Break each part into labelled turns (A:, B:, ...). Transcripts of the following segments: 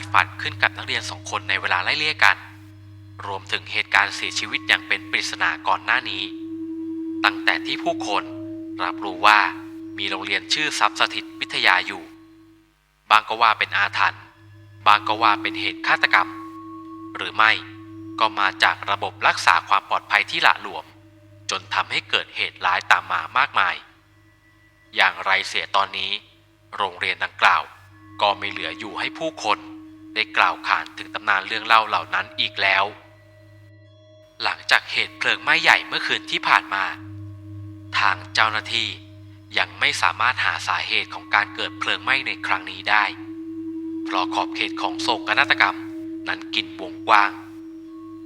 A: ดฝันขึ้นกับนักเรียนสองคนในเวลาไล่เลี่ยกัน รวมถึงเหตุการณ์เสียชีวิตอย่างเป็นปริศนาก่อนหน้านี้ ตั้งแต่ที่ผู้คนรับรู้ว่ามีโรงเรียนชื่อทรัพย์สถิตวิทยาอยู่ บางก็ว่าเป็นอาถรรพ์บางก็ว่าเป็นเหตุฆาตกรรม หรือไม่ก็มาจากระบบรักษาความปลอดภัยที่หละหลวม จนทำให้เกิดเหตุร้ายตามมามากมาย อย่างไรเสียตอนนี้ โรงเรียนดังกล่าว ก็ไม่เหลืออยู่ให้ผู้คน ได้กล่าวขานถึงตำนานเรื่องเล่าเหล่านั้นอีกแล้ว หลังจากเหตุเพลิงไหม้ใหญ่เมื่อคืนที่ผ่านมา ทางเจ้าหน้าที่ยังไม่สามารถหาสาเหตุของการเกิดเพลิงไหม้ในครั้งนี้ได้ เพราะขอบเขตของโศกนาฏกรรมนั้นกินวงกว้าง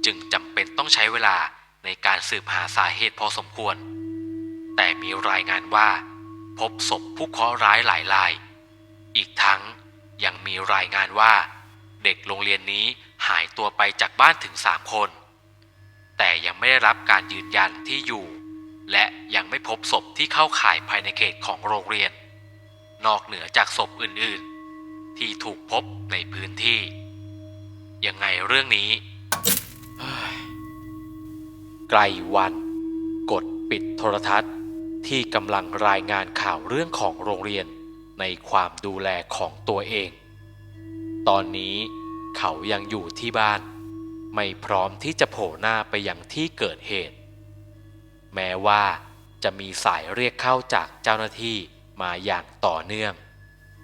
A: จึงจำเป็นต้องใช้เวลาในการสืบหาสาเหตุพอสมควร แต่มีรายงานว่า พบศพผู้เคราะห์ร้ายหลายราย อีกทั้งยังมีรายงานว่า เด็กโรงเรียนนี้หายตัวไปจากบ้านถึงสามคน แต่ยังไม่ได้รับการยืนยันที่อยู่ และยังไม่พบศพที่เข้าข่ายภายในเขตของโรงเรียน นอกเหนือจากศพอื่นๆ ที่ถูกพบในพื้นที่ ยังไงเรื่องนี้ไกลวัน กดปิดโทรทัศน์ที่กำลังรายงานข่าวเรื่องของโรงเรียนในความดูแลของตัวเอง ตอนนี้เขายังอยู่ที่บ้าน ไม่พร้อมที่จะโผล่หน้าไปยังที่เกิดเหตุ แม้ว่าจะมีสายเรียกเข้าจากเจ้าหน้าที่มาอย่างต่อเนื่อง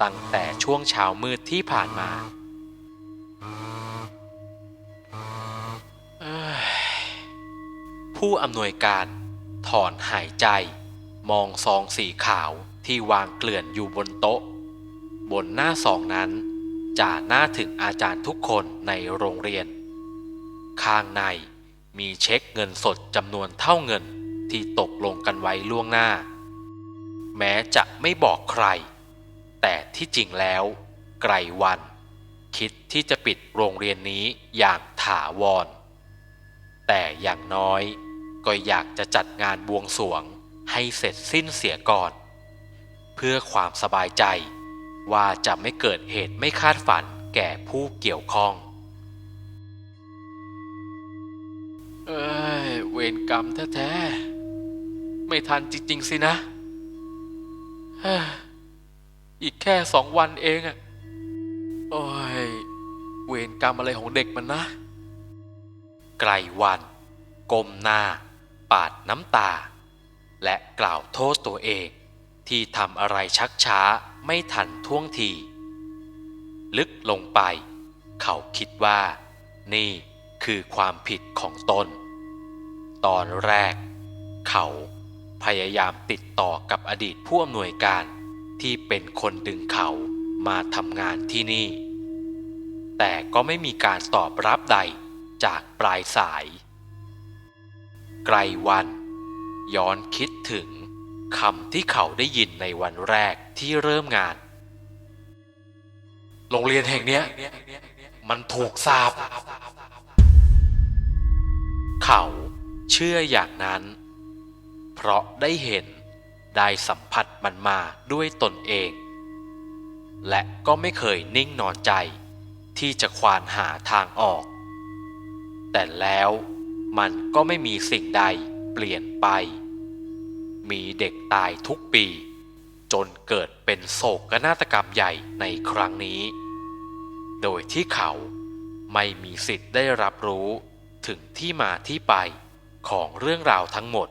A: ตั้งแต่ช่วงเช้ามืดที่ผ่านมาผู้อำนวยการถอนหายใจ มองซองสีขาวที่วางเกลื่อนอยู่บนโต๊ะ บนหน้าซองนั้น จ่าหน้าถึงอาจารย์ทุกคนในโรงเรียน ข้างในมีเช็คเงินสดจำนวนเท่าเงินที่ตกลงกันไว้ล่วงหน้า แม้จะไม่บอกใคร แต่ที่จริงแล้วไกรวัน คิดที่จะปิดโรงเรียนนี้อย่างถาวร แต่อย่างน้อยก็อยากจะจัดงานบวงสรวงให้เสร็จสิ้นเสียก่อน เพื่อความสบายใจ ว่าจะไม่เกิดเหตุไม่คาดฝันแก่ผู้เกี่ยวข้อง เอ้ย เวรกรรมแท้ๆ ไม่ทันจริง ๆ สินะเฮ้ยอีกแค่สองวันเองอะโอ้ย เวรกรรมอะไรของเด็กมันนะ ไกลวันก้มหน้า ปาดน้ำตา และกล่าวโทษตัวเอง ที่ทำอะไรชักช้าไม่ทันท่วงที ลึกลงไป เขาคิดว่า นี่คือความผิดของตน ตอนแรก เขาพยายามติดต่อกับอดีตผู้อำนวยการที่เป็นคนดึงเขามาทำงานที่นี่ แต่ก็ไม่มีการตอบรับใดจากปลายสาย ไกลวัน ย้อนคิดถึง คำที่เขาได้ยินในวันแรกที่เริ่มงาน โรงเรียนแห่งนี้มันถูกสาบ เขาเชื่ออย่างนั้น เพราะได้เห็นได้สัมผัสมันมาด้วยตนเอง และก็ไม่เคยนิ่งนอนใจ ที่จะควานหาทางออก แต่แล้วมันก็ไม่มีสิ่งใดเปลี่ยนไป มีเด็กตายทุกปี จนเกิดเป็นโศกนาฏกรรมใหญ่ในครั้งนี้ โดยที่เขาไม่มีสิทธิ์ได้รับรู้ถึงที่มาที่ไปของเรื่องราวทั้งหมด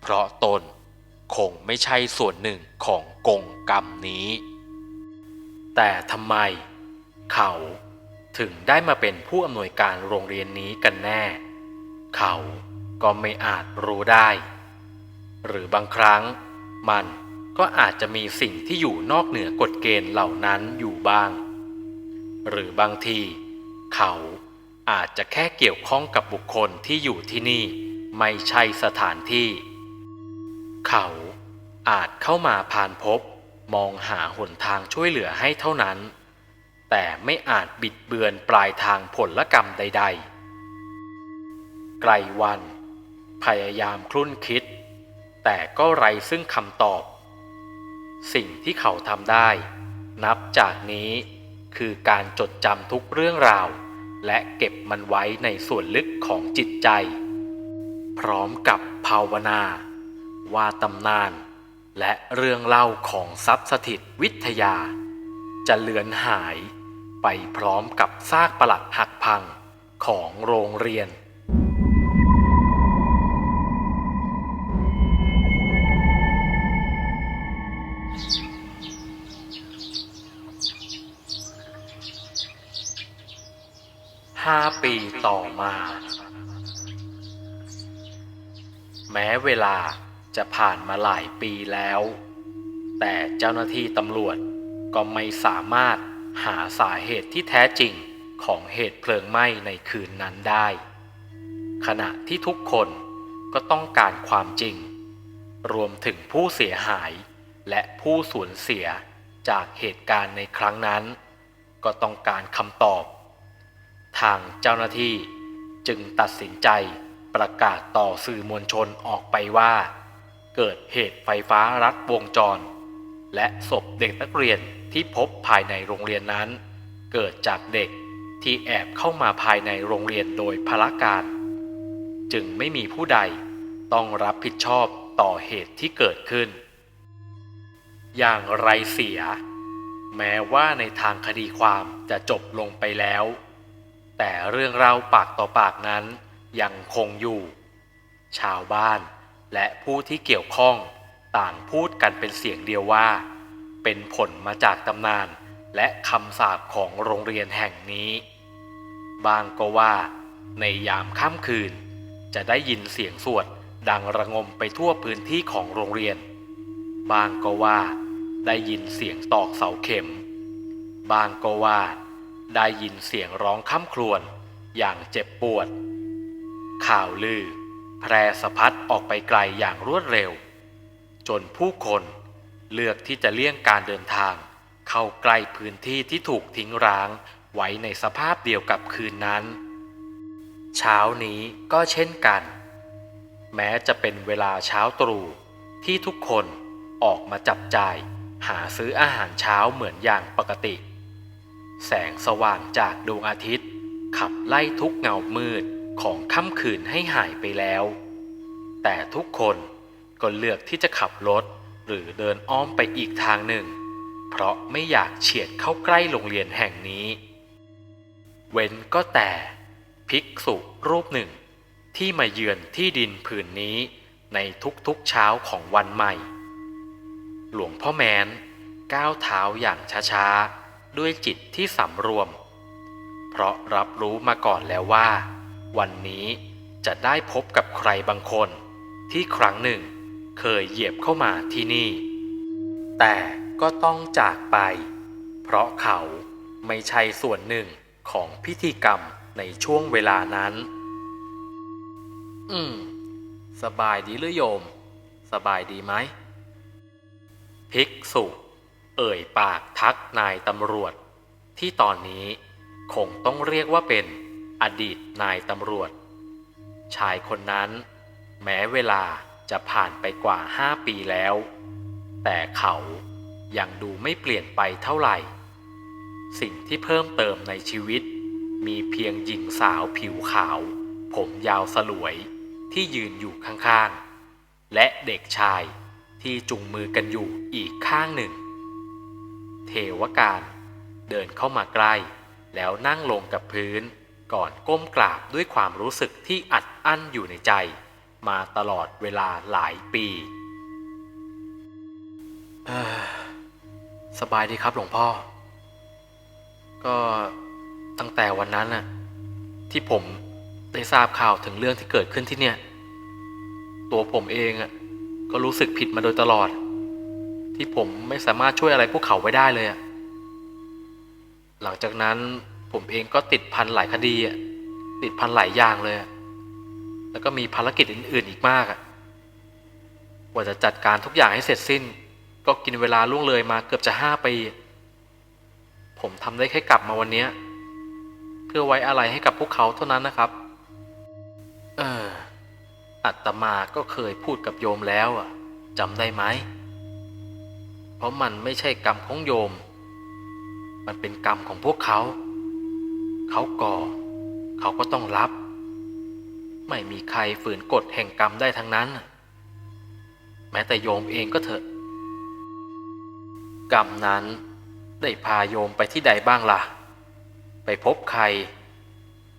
A: เพราะตนคงไม่ใช่ส่วนหนึ่งของกงกรรมนี้ แต่ทำไม เขาถึงได้มาเป็นผู้อำนวยการโรงเรียนนี้กันแน่ เขาก็ไม่อาจรู้ได้ หรือบางครั้ง มันก็อาจจะมีสิ่งที่อยู่นอกเหนือกฎเกณฑ์เหล่านั้นอยู่บ้าง หรือบางที เขาอาจจะแค่เกี่ยวข้องกับบุคคลที่อยู่ที่นี่ไม่ใช่สถานที่ เขาอาจเข้ามาผ่านพบมองหาหนทางช่วยเหลือให้เท่านั้น แต่ไม่อาจบิดเบือนปลายทางผลกรรมใด ๆ ไกลวัน พยายามคลุ่นคิด แต่ก็ไรซึ่งคำตอบ สิ่งที่เขาทำได้ นับจากนี้คือการจดจำทุกเรื่องราว และเก็บมันไว้ในส่วนลึกของจิตใจ พร้อมกับภาวนา ว่าตำนาน และเรื่องเล่าของทรัพย์สถิตวิทยา จะเลือนหายไปพร้อมกับซากปลักหักพังของโรงเรียนาปีต่อมา แม้เวลาจะผ่านมาหลายปีแล้ว แต่เจ้าหน้าที่ตำรวจก็ไม่สามารถหาสาเหตุที่แท้จริงของเหตุเพลิงไหม้ในคืนนั้นได้ ขณะที่ทุกคนก็ต้องการความจริง รวมถึงผู้เสียหายและผู้สูญเสียจากเหตุการณ์ในครั้งนั้น ก็ต้องการคำตอบ ทางเจ้าหน้าที่จึงตัดสินใจประกาศต่อสื่อมวลชนออกไปว่า เกิดเหตุไฟฟ้ารัดวงจร และศพเด็กนักเรียนที่พบภายในโรงเรียนนั้น เกิดจากเด็กที่แอบเข้ามาภายในโรงเรียนโดยพละการ จึงไม่มีผู้ใดต้องรับผิดชอบต่อเหตุที่เกิดขึ้น อย่างไรเสีย แม้ว่าในทางคดีความจะจบลงไปแล้ว แต่เรื่องราวปากต่อปากนั้นยังคงอยู่ ชาวบ้านและผู้ที่เกี่ยวข้องต่างพูดกันเป็นเสียงเดียวว่า เป็นผลมาจากตำนานและคำสาปของโรงเรียนแห่งนี้ บางก็ว่าในยามค่ำคืน จะได้ยินเสียงสวดดังระงมไปทั่วพื้นที่ของโรงเรียน บางก็ว่าได้ยินเสียงตอกเสาเข็ม บางก็ว่า ได้ยินเสียงร้องค่ำครวญอย่างเจ็บปวด ข่าวลือ แพร่สะพัดออกไปไกลอย่างรวดเร็ว จนผู้คนเลือกที่จะเลี่ยงการเดินทาง เข้าใกล้พื้นที่ที่ถูกทิ้งร้าง ไว้ในสภาพเดียวกับคืนนั้น เช้านี้ก็เช่นกัน แม้จะเป็นเวลาเช้าตรู่ที่ทุกคนออกมาจับจ่าย หาซื้ออาหารเช้าเหมือนอย่างปกติ แสงสว่างจากดวงอาทิตย์ ขับไล่ทุกเงามืดของค่ำคืนให้หายไปแล้ว แต่ทุกคนก็เลือกที่จะขับรถหรือเดินอ้อมไปอีกทางหนึ่ง เพราะไม่อยากเฉียดเข้าใกล้โรงเรียนแห่งนี้ เว้นก็แต่ภิกษุรูปหนึ่ง ที่มาเยือนที่ดินผืนนี้ในทุกๆเช้าของวันใหม่ หลวงพ่อแมนก้าวเท้าอย่างช้าๆ ด้วยจิตที่สำรวม เพราะรับรู้มาก่อนแล้วว่า วันนี้จะได้พบกับใครบางคนที่ครั้งหนึ่งเคยเหยียบเข้ามาที่นี่ แต่ก็ต้องจากไป เพราะเขาไม่ใช่ส่วนหนึ่งของพิธีกรรมในช่วงเวลานั้น อืม สบายดีหรือโยม สบายดีไหมภิกษุ เอ่ยปากทักนายตำรวจ ที่ตอนนี้คงต้องเรียกว่าเป็นอดีตนายตำรวจ ชายคนนั้น แม้เวลาจะผ่านไปกว่าห้าปีแล้ว แต่เขายังดูไม่เปลี่ยนไปเท่าไหร่ สิ่งที่เพิ่มเติมในชีวิต มีเพียงหญิงสาวผิวขาว ผมยาวสลวยที่ยืนอยู่ข้างๆ และเด็กชายที่จุงมือกันอยู่อีกข้างหนึ่ง เทวการ เดินเข้ามาใกล้ แล้วนั่งลงกับพื้น ก่อนก้มกราบด้วยความรู้สึกที่อัดอั้นอยู่ในใจ มาตลอดเวลาหลายปีสบายดีครับหลวงพ่อ ก็ตั้งแต่วันนั้นน่ะ ที่ผมได้ทราบข่าวถึงเรื่องที่เกิดขึ้นที่เนี่ย ตัวผมเองอะก็รู้สึกผิดมาโดยตลอด ที่ผมไม่สามารถช่วยอะไรพวกเขาไว้ได้เลยอะหลังจากนั้นผมเองก็ติดพันหลายคดีอะติดพันหลายอย่างเลย แล้วก็มีภารกิจอื่น ๆ อีกมากอะกว่าจะจัดการทุกอย่างให้เสร็จสิ้น ก็กินเวลาล่วงเลยมาเกือบจะห้าปี ผมทำได้แค่กลับมาวันนี้เพื่อไว้อะไรให้กับพวกเขาเท่านั้นนะครับ เอออัตมาก็เคยพูดกับโยมแล้วอะจำได้ไหม ราะมันไม่ใช่กรรมของโยม มันเป็นกรรมของพวกเขา เขาก่อ เขาก็ต้องรับ ไม่มีใครฝืนกฎแห่งกรรมได้ทั้งนั้น แม้แต่โยมเองก็เถอะ กรรมนั้นได้พาโยมไปที่ใดบ้างล่ะ ไปพบใคร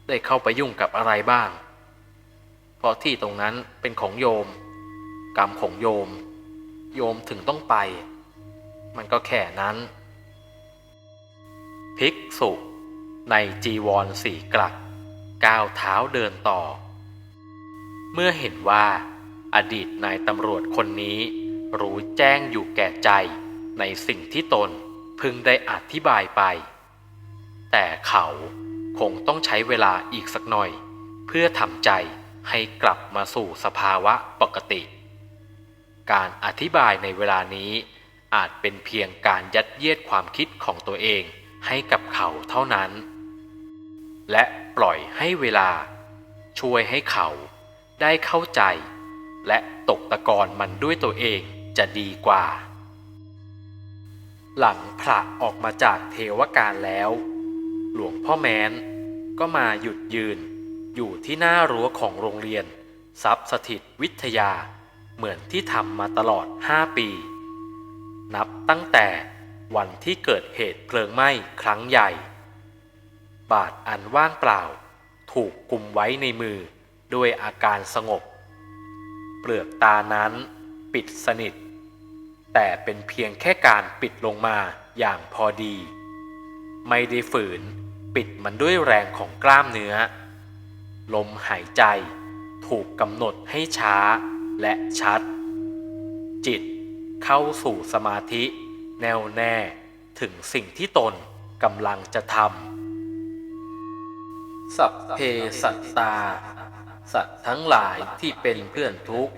A: ได้เข้าไปยุ่งกับอะไรบ้าง เพราะที่ตรงนั้นเป็นของโยม กรรมของโยม โยมถึงต้องไป มันก็แค่นั้น ภิกษุ ในจีวรสี่กลักก้าวเท้าเดินต่อ เมื่อเห็นว่าอดีตนายตำรวจคนนี้ รู้แจ้งอยู่แก่ใจในสิ่งที่ตนพึงได้อธิบายไป แต่เขาคงต้องใช้เวลาอีกสักหน่อย เพื่อทำใจให้กลับมาสู่สภาวะปกติ การอธิบายในเวลานี้ อาจเป็นเพียงการยัดเยียดความคิดของตัวเองให้กับเขาเท่านั้น และปล่อยให้เวลา ช่วยให้เขาได้เข้าใจ และตกตะกอนมันด้วยตัวเองจะดีกว่า หลังพระออกมาจากเทวการแล้ว หลวงพ่อแม้น ก็มาหยุดยืน อยู่ที่หน้ารั้วของโรงเรียนทรัพย์สถิตวิทยาเหมือนที่ทำมาตลอดห้าปี นับตั้งแต่วันที่เกิดเหตุเพลิงไหม้ครั้งใหญ่ บาทอันว่างเปล่า ถูกกุมไว้ในมือด้วยอาการสงบ เปลือกตานั้นปิดสนิท แต่เป็นเพียงแค่การปิดลงมาอย่างพอดี ไม่ได้ฝืนปิดมันด้วยแรงของกล้ามเนื้อ ลมหายใจถูกกำหนดให้ช้าและชัด จิต เข้าสู่สมาธิแน่วแน่ถึงสิ่งที่ตนกำลังจะทำ สัพเพสัตตา สัตว์ทั้งหลายที่เป็นเพื่อนทุกข์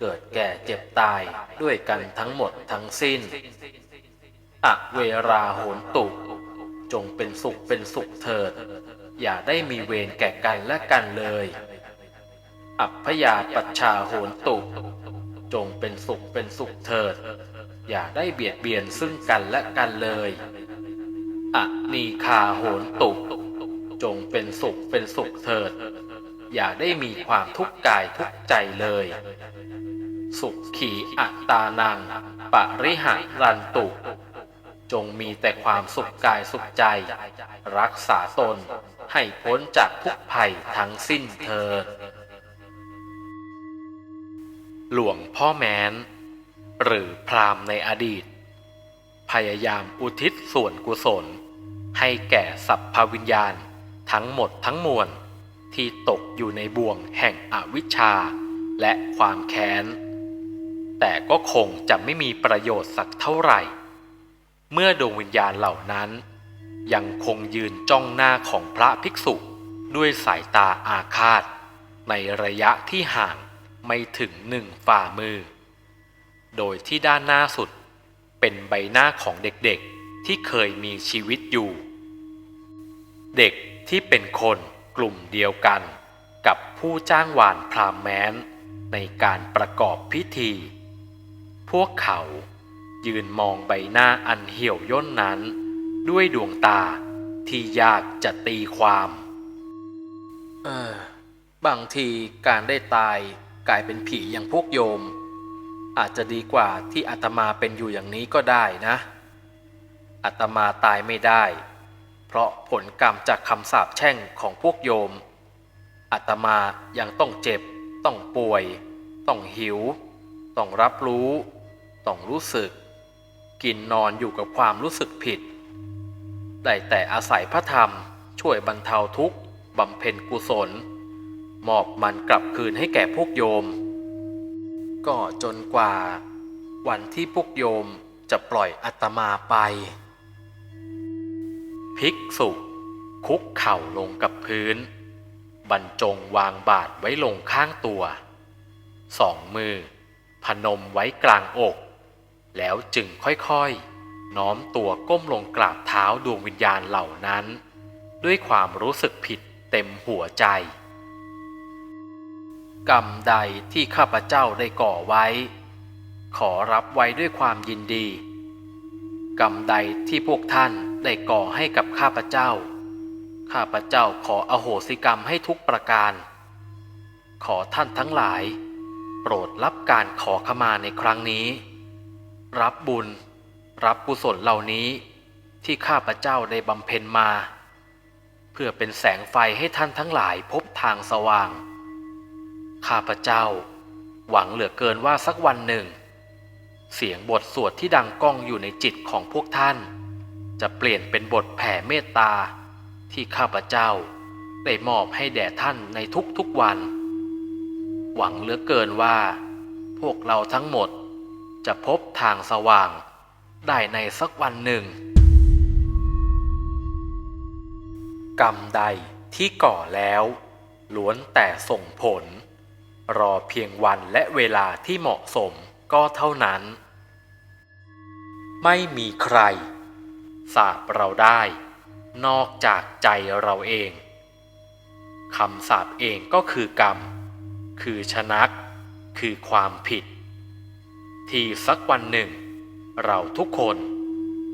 A: เกิดแก่เจ็บตายด้วยกันทั้งหมดทั้งสิ้น อเวราโหนตุ จงเป็นสุขเป็นสุขเถิด อย่าได้มีเวรแก่กันและกันเลย อัพยาปัชชาโหนตุ จงเป็นสุขเป็นสุขเถิด อย่าได้เบียดเบียนซึ่งกันและกันเลยอะนีคาโหนตุจงเป็นสุขเป็นสุขเถิด อย่าได้มีความทุกข์กายทุกข์ใจเลย สุขขีอัตตานังปริหารันตุ จงมีแต่ความสุขกายสุขใจ รักษาตนให้พ้นจากทุกภัยทั้งสิ้นเถิด หลวงพ่อแม้น หรือพราหมณ์ในอดีต พยายามอุทิศส่วนกุศล ให้แก่สัพพวิญญาณทั้งหมดทั้งมวลที่ตกอยู่ในบ่วงแห่งอวิชชาและความแค้น แต่ก็คงจะไม่มีประโยชน์สักเท่าไหร่ เมื่อดวงวิญญาณเหล่านั้น ยังคงยืนจ้องหน้าของพระภิกษุด้วยสายตาอาฆาต ในระยะที่ห่าง ไม่ถึงหนึ่งฝ่ามือ โดยที่ด้านหน้าสุดเป็นใบหน้าของเด็กๆที่เคยมีชีวิตอยู่ เด็กที่เป็นคนกลุ่มเดียวกันกับผู้จ้างวานพรามแมนในการประกอบพิธี พวกเขายืนมองใบหน้าอันเหี่ยวย่นนั้น ด้วยดวงตาที่ยากจะตีความ เออบางทีการได้ตาย กลายเป็นผีอย่างพวกโยม อาจจะดีกว่าที่อาตมาเป็นอยู่อย่างนี้ก็ได้นะอาตมาตายไม่ได้ เพราะผลกรรมจากคำสาปแช่งของพวกโยมอาตมายังต้องเจ็บ ต้องป่วย ต้องหิว ต้องรับรู้ ต้องรู้สึก กินนอนอยู่กับความรู้สึกผิด ได้แต่อาศัยพระธรรมช่วยบรรเทาทุกข์บำเพ็ญกุศล มอบมันกลับคืนให้แก่พวกโยม ก็จนกว่าวันที่พวกโยมจะปล่อยอาตมาไป ภิกษุ คุกเข่าลงกับพื้น บรรจงวางบาทไว้ลงข้างตัว สองมือ พนมไว้กลางอก แล้วจึงค่อยๆ น้อมตัวก้มลงกราบเท้าดวงวิญญาณเหล่านั้น ด้วยความรู้สึกผิดเต็มหัวใจ กรรมใดที่ข้าพเจ้าได้ก่อไว้ ขอรับไว้ด้วยความยินดี กรรมใดที่พวกท่านได้ก่อให้กับข้าพเจ้า ข้าพเจ้าขออโหสิกรรมให้ทุกประการ ขอท่านทั้งหลาย โปรดรับการขอขมาในครั้งนี้ รับบุญ รับกุศลเหล่านี้ที่ข้าพเจ้าได้บำเพ็ญมา เพื่อเป็นแสงไฟให้ท่านทั้งหลายพบทางสว่าง ข้าพเจ้า หวังเหลือเกินว่าสักวันหนึ่ง เสียงบทสวดที่ดังก้องอยู่ในจิตของพวกท่าน จะเปลี่ยนเป็นบทแผ่เมตตา ที่ข้าพเจ้าได้มอบให้แด่ท่านในทุกๆวัน หวังเหลือเกินว่า พวกเราทั้งหมดจะพบทางสว่างได้ในสักวันหนึ่ง กรรมใดที่ก่อแล้ว ล้วนแต่ส่งผล รอเพียงวันและเวลาที่เหมาะสมก็เท่านั้น ไม่มีใคร สาบเราได้ นอกจากใจเราเองคำสาบเองก็คือกรรม คือชนัก คือความผิด ที่สักวันหนึ่ง เราทุกคน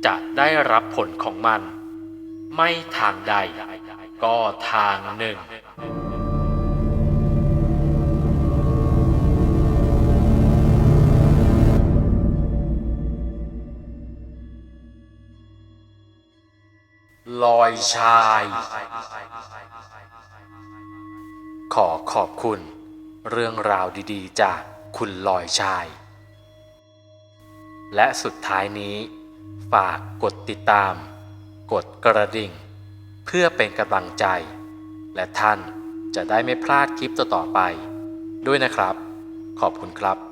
A: จะได้รับผลของมัน ไม่ทางใดก็ทางหนึ่ง ลอยชาย ขอขอบคุณเรื่องราวดีๆ จากคุณลอยชาย และสุดท้ายนี้ ฝากกดติดตาม กดกระดิ่ง เพื่อเป็นกำลังใจ และท่านจะได้ไม่พลาดคลิปต่อๆไป ด้วยนะครับ ขอบคุณครับ